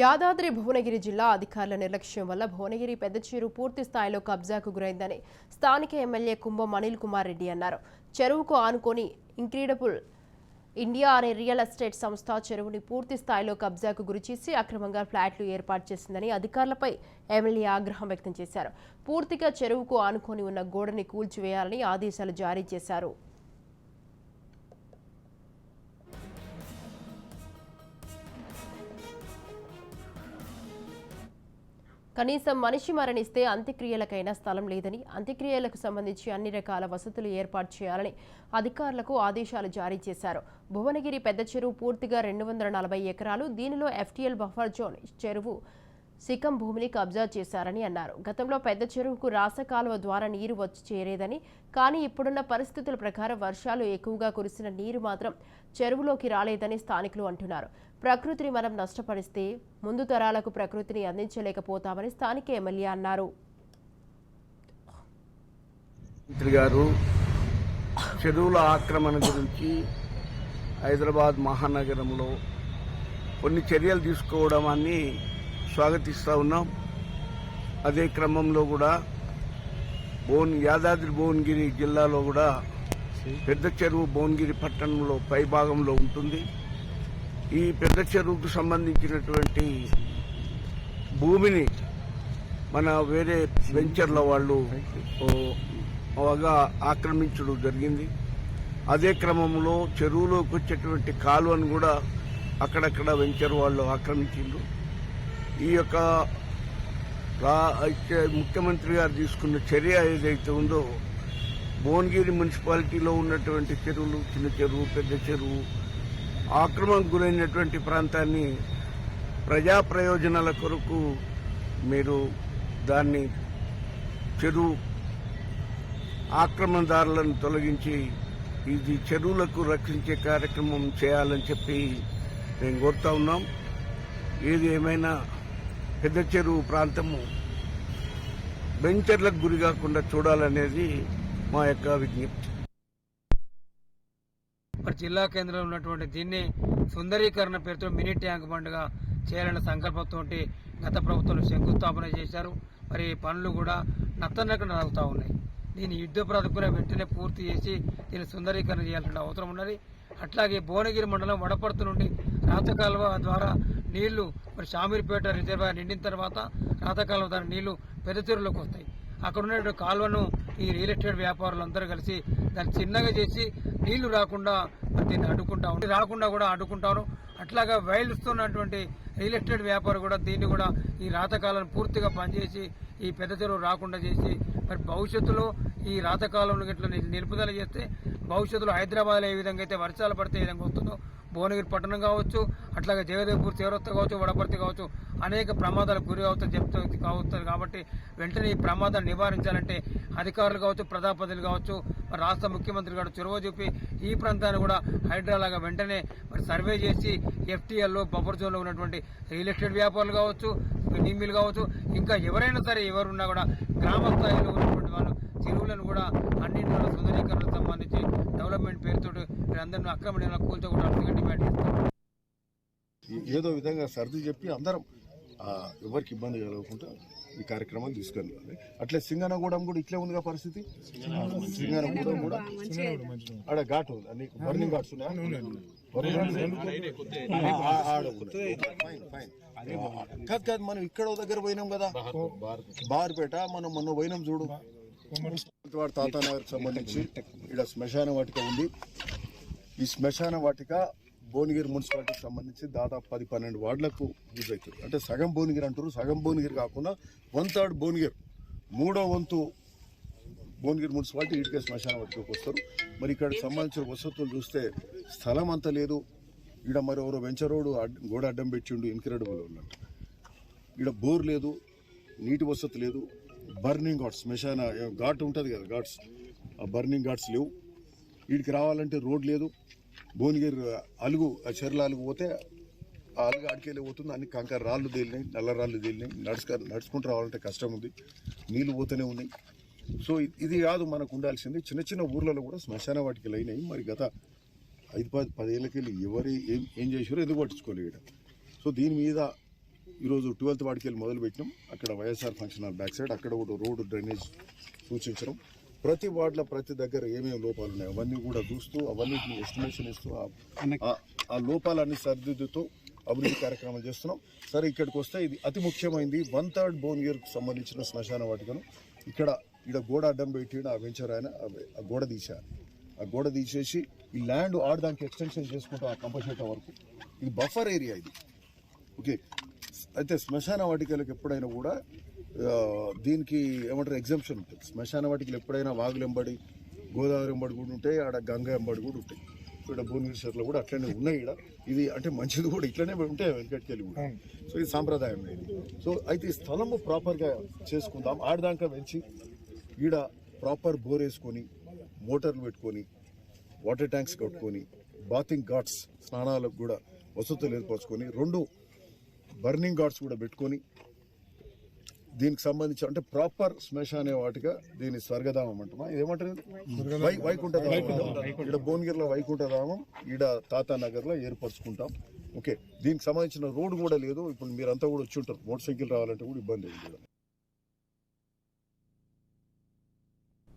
యాదాద్రి భువనగిరి జిల్లా అధికారుల నిర్లక్ష్యం వల్ల భువనగిరి పెద్దచీరు పూర్తి స్థాయిలో కబ్జాకు గురైందని స్థానిక ఎమ్మెల్యే కుంభం అనిల్ కుమార్ రెడ్డి అన్నారు. చెరువుకు ఆనుకొని ఇంక్రీడబుల్ ఇండియా అనే రియల్ ఎస్టేట్ సంస్థ చెరువుని పూర్తి స్థాయిలో కబ్జాకు గురిచేసి అక్రమంగా ఫ్లాట్లు ఏర్పాటు చేసిందని అధికారులపై ఎమ్మెల్యే ఆగ్రహం వ్యక్తం చేశారు. పూర్తిగా చెరువుకు ఆనుకొని ఉన్న గోడని కూల్చివేయాలని ఆదేశాలు జారీ చేశారు. కనీసం మనిషి మరణిస్తే అంత్యక్రియలకైనా స్థలం లేదని అంత్యక్రియలకు సంబంధించి అన్ని రకాల వసతులు ఏర్పాటు చేయాలని అధికారులకు ఆదేశాలు జారీ చేశారు. భువనగిరి పెద్ద చెరువు పూర్తిగా రెండు వందల నలభై ఎకరాలు దీనిలో ఎఫ్టీఎల్ బఫర్ జోన్ చెరువు సికం భూమిని కబ్జా చేశారని అన్నారు. గతంలో పెద్ద చెరువుకు రాస కాలువ ద్వారా నీరు వచ్చి చేరేదని కానీ ఇప్పుడున్న పరిస్థితుల ప్రకారం వర్షాలు ఎక్కువగా కురిసిన నీరు మాత్రం చెరువులోకి రాలేదని స్థానికులు అంటున్నారు. ప్రకృతిని మనం నష్టపరిస్తే ముందు తరాలకు ప్రకృతిని అందించలేకపోతామని స్థానిక ఎమ్మెల్యే అన్నారు. గారు చెరువుల ఆక్రమణ గురించి హైదరాబాద్ మహానగరంలో కొన్ని చర్యలు తీసుకోవడం అని స్వాగతిస్తూ ఉన్నాం. అదే క్రమంలో కూడా భువన్ యాదాద్రి భువనగిరి జిల్లాలో కూడా పెద్ద చెరువు భువనగిరి పట్టణంలో పై భాగంలో ఉంటుంది. ఈ పెద్ద చెరువుకు సంబంధించినటువంటి భూమిని మన వేరే వెంచర్ల వాళ్ళు బాగా ఆక్రమించడం జరిగింది. అదే క్రమంలో చెరువులోకి వచ్చేటువంటి కాలువను కూడా అక్కడక్కడ వెంచర్ వాళ్ళు ఆక్రమించిండ్రు. ఈ యొక్క అయితే ముఖ్యమంత్రి గారు తీసుకున్న చర్య ఏదైతే ఉందో భువనగిరి మున్సిపాలిటీలో ఉన్నటువంటి చెరువులు చిన్న చెరువు పెద్ద చెరువు ఆక్రమణకు గురైనటువంటి ప్రాంతాన్ని ప్రజా ప్రయోజనాల కొరకు మీరు దాన్ని చెరువు ఆక్రమణదారులను తొలగించి ఇది చెరువులకు రక్షించే కార్యక్రమం చేయాలని చెప్పి మేము కోరుతా ఉన్నాం. ఏది ఏమైనా పెద్ద చెరువు ప్రాంతము వెంచర్లకు గురి కాకుండా చూడాలనేది మా యొక్క విజ్ఞప్తి. మరి జిల్లా కేంద్రంలో ఉన్నటువంటి దీన్ని సుందరీకరణ పేరుతో మినీ ట్యాంక్ బండ్గా చేయాలనే సంకల్పంతో గత ప్రభుత్వం శంకుస్థాపన చేశారు. మరి పనులు కూడా నత్తనక్కడ నడుగుతూ ఉన్నాయి. దీని యుద్ధ ప్రాతిపదికన వెంటనే పూర్తి చేసి దీన్ని సుందరీకరణ చేయాల్సిన అవసరం ఉన్నది. అట్లాగే భువనగిరి మండలం వడపర్తి నుండి రాతకాల్వ ద్వారా నీళ్ళు మరి షామీర్పేట రిజర్వాయర్ నిండిన తర్వాత రాతకాలం దాని నీళ్ళు పెద్ద చెరువులోకి వస్తాయి. అక్కడ ఉన్న కాలువను ఈ రియల్ ఎస్టేట్ వ్యాపారులు అందరూ కలిసి దాన్ని చిన్నగా చేసి నీళ్ళు రాకుండా దీన్ని అడ్డుకుంటా ఉంటారు రాకుండా కూడా అడ్డుకుంటారు అట్లాగా వైల్డ్స్తున్నటువంటి రియల్ ఎస్టేట్ వ్యాపారం కూడా దీన్ని కూడా ఈ రాతకాలను పూర్తిగా పనిచేసి ఈ పెద్ద చెరువు రాకుండా చేసి మరి భవిష్యత్తులో ఈ రాతకాలంలో ఇట్లా నిలుపుదల చేస్తే భవిష్యత్తులో హైదరాబాద్లో ఏ విధంగా అయితే వర్షాలు పడితే ఏ విధంగా వస్తుందో భువనగిరి పట్టణం కావచ్చు అట్లాగే జగదేవ్పూర్ తీవ్రత కావచ్చు వడపర్తి కావచ్చు అనేక ప్రమాదాలకు గురి అవుతుంది చెప్తూ కావచ్చు కాబట్టి వెంటనే ఈ ప్రమాదాన్ని నివారించాలంటే అధికారులు కావచ్చు ప్రజాపతిలు కావచ్చు మరి రాష్ట్ర ముఖ్యమంత్రి గారు చొరవ చూపి ఈ ప్రాంతాన్ని కూడా హైడ్రాలాగా వెంటనే మరి సర్వే చేసి ఎఫ్టీఎల్లో బఫర్ జోన్లో ఉన్నటువంటి రియల్ ఎస్టేట్ వ్యాపారులు కావచ్చు నిమ్మిలు కావచ్చు. ఇంకా ఎవరైనా సరే ఎవరున్నా కూడా గ్రామ స్థాయిలో ఉన్నటువంటి వాళ్ళు చెరువులను కూడా అన్నింటి కూడా సుందరీకరణకు సంబంధించి డెవలప్మెంట్ పేరుతో వీరందరినీ అక్రమ నిర్ణయాలు కూల్చకూడదు డిమాండ్ చేస్తారు ఏదో విధంగా సర్ది చెప్పి అందరం ఆ, ఎవరికి ఇబ్బంది కలగకుండా ఈ కార్యక్రమం తీసుకెళ్ళాలి అట్లే సింగనగూడెం కూడా ఇట్లే ఉందిగా పరిస్థితి. సింగనగూడెం కూడా ఆడ ఘాట్ ఉంది. నీకు బర్నింగ్ ఘాట్స్ ఉన్నాయా? కాదు కాదు మనం ఇక్కడ దగ్గర పోయినాం కదా. బార్పేట మనం మొన్న పోయినాం చూడు. వాడి తాతానగర్ సంబంధించి ఇక్కడ శ్మశాన వాటిక ఉంది. ఈ శ్మశాన వాటిక భువనగిరి మున్సిపాలిటీకి సంబంధించి దాదాపు పది పన్నెండు వార్డులకు యూజ్ అవుతుంది. అంటే సగం భువనగిరి అంటారు సగం భువనగిరి కాకుండా వన్ థర్డ్ భువనగిరి. మూడో వంతు భువనగిరి మున్సిపాలిటీ ఇటుకే శ్మశాన వాటికి వస్తారు. మరి ఇక్కడ సంబంధించిన వసతులు చూస్తే స్థలం అంత లేదు. ఇక్కడ మరి ఎవరో వెంచరోడు గోడ అడ్డం పెట్టిండు ఇన్క్రెడిబుల్ ఉన్నట్టు ఇక్కడ బోర్ లేదు నీటి వసతి లేదు. బర్నింగ్ ఘాట్స్ శ్మశాన ఘాట్ ఉంటుంది కదా ఘాట్స్. ఆ బర్నింగ్ ఘాట్స్ లేవు. వీడికి రావాలంటే రోడ్ లేదు. భువనగిరి అలుగు ఆ చెర్ల అలుగు పోతే ఆ అలుగు ఆడికెళ్ళి పోతుంది. అన్ని కంకర రాళ్ళు తేలినాయి నల్ల రాళ్ళు తేలినాయి. నడుచుక నడుచుకుంటూ రావాలంటే కష్టం ఉంది. నీళ్ళు పోతూనే ఉన్నాయి. సో ఇది కాదు మనకు ఉండాల్సింది. చిన్న చిన్న ఊర్లలో కూడా శ్మశాన వాటికి అయినాయి మరి గత ఐదు పది పదేళ్ళకి వెళ్ళి ఎవరు ఏం ఏం చేశారో ఎందుకు పట్టించుకోలేదు ఈడ. సో దీని మీద ఈరోజు ట్వెల్త్ వాడికి వెళ్ళి మొదలు పెట్టినాం అక్కడ YSR function hall back side అక్కడ కూడా రోడ్డు డ్రైనేజ్ సూచించడం. ప్రతి వార్డులో ప్రతి దగ్గర ఏమేమి లోపాలు ఉన్నాయో అవన్నీ కూడా చూస్తూ అవన్నిటిని ఎస్టిమేషన్ ఇస్తూ ఆ- లోపాలన్నీ సరిదిద్దుతూ అభివృద్ధి కార్యక్రమాలు చేస్తున్నాం. సరే ఇక్కడికి వస్తే ఇది అతి ముఖ్యమైనది వన్ థర్డ్ భువనగిరికి సంబంధించిన శ్మశాన వాటికను. ఇక్కడ ఇక్కడ గోడ అడ్డం పెట్టి ఆ వెంచర్ ఆయన ఆ- గోడ తీశారు. ఆ గోడ తీసేసి ఈ ల్యాండ్ ఆడదానికి ఎక్స్టెన్షన్ చేసుకుంటాం ఆ కంపల్సేట వరకు. ఇది బఫర్ ఏరియా ఇది. ఓకే అయితే శ్మశాన వాటికలకు ఎప్పుడైనా కూడా దీనికి ఏమంటారు ఎగ్జామ్షన్ ఉంటుంది. శ్మశాన వాటికలు ఎప్పుడైనా వాగులు ఎంబడి గోదావరి ఎంబడి కూడా ఉంటాయి ఆడ గంగ ఎంబడి కూడా ఉంటాయి. ఇక్కడ భువనగిరిలో కూడా అట్లనే ఉన్నాయి ఇక్కడ ఇది అంటే మంచిది కూడా ఇట్లనే ఉంటాయి వెనకటికెళ్ళి కూడా. సో ఇది సాంప్రదాయం ఇది. సో అయితే ఈ స్థలము ప్రాపర్గా చేసుకుందాం. ఆడదాకా వెంచి ఈడ ప్రాపర్ బోర్ వేసుకొని మోటార్లు పెట్టుకొని వాటర్ ట్యాంక్స్ కట్టుకొని బాతింగ్ ఘాట్స్ స్నానాలకు కూడా వసతులు ఏర్పరచుకొని రెండు బర్నింగ్ ఘాట్స్ కూడా పెట్టుకొని దీనికి సంబంధించి అంటే ప్రాపర్ శ్మశానే వాటిగా దీని స్వర్గధామం అంటామా ఏమంటారు వైకుంఠధామం. ఇక్కడ భువనగిరిలో వైకుంఠధామం ఈడ తాతా నగర్లో ఏర్పరచుకుంటాం. ఓకే దీనికి సంబంధించిన రోడ్డు కూడా లేదు. ఇప్పుడు మీరంతా కూడా వచ్చి ఉంటారు. మోటార్ సైకిల్ రావాలంటే కూడా ఇబ్బంది ఉంది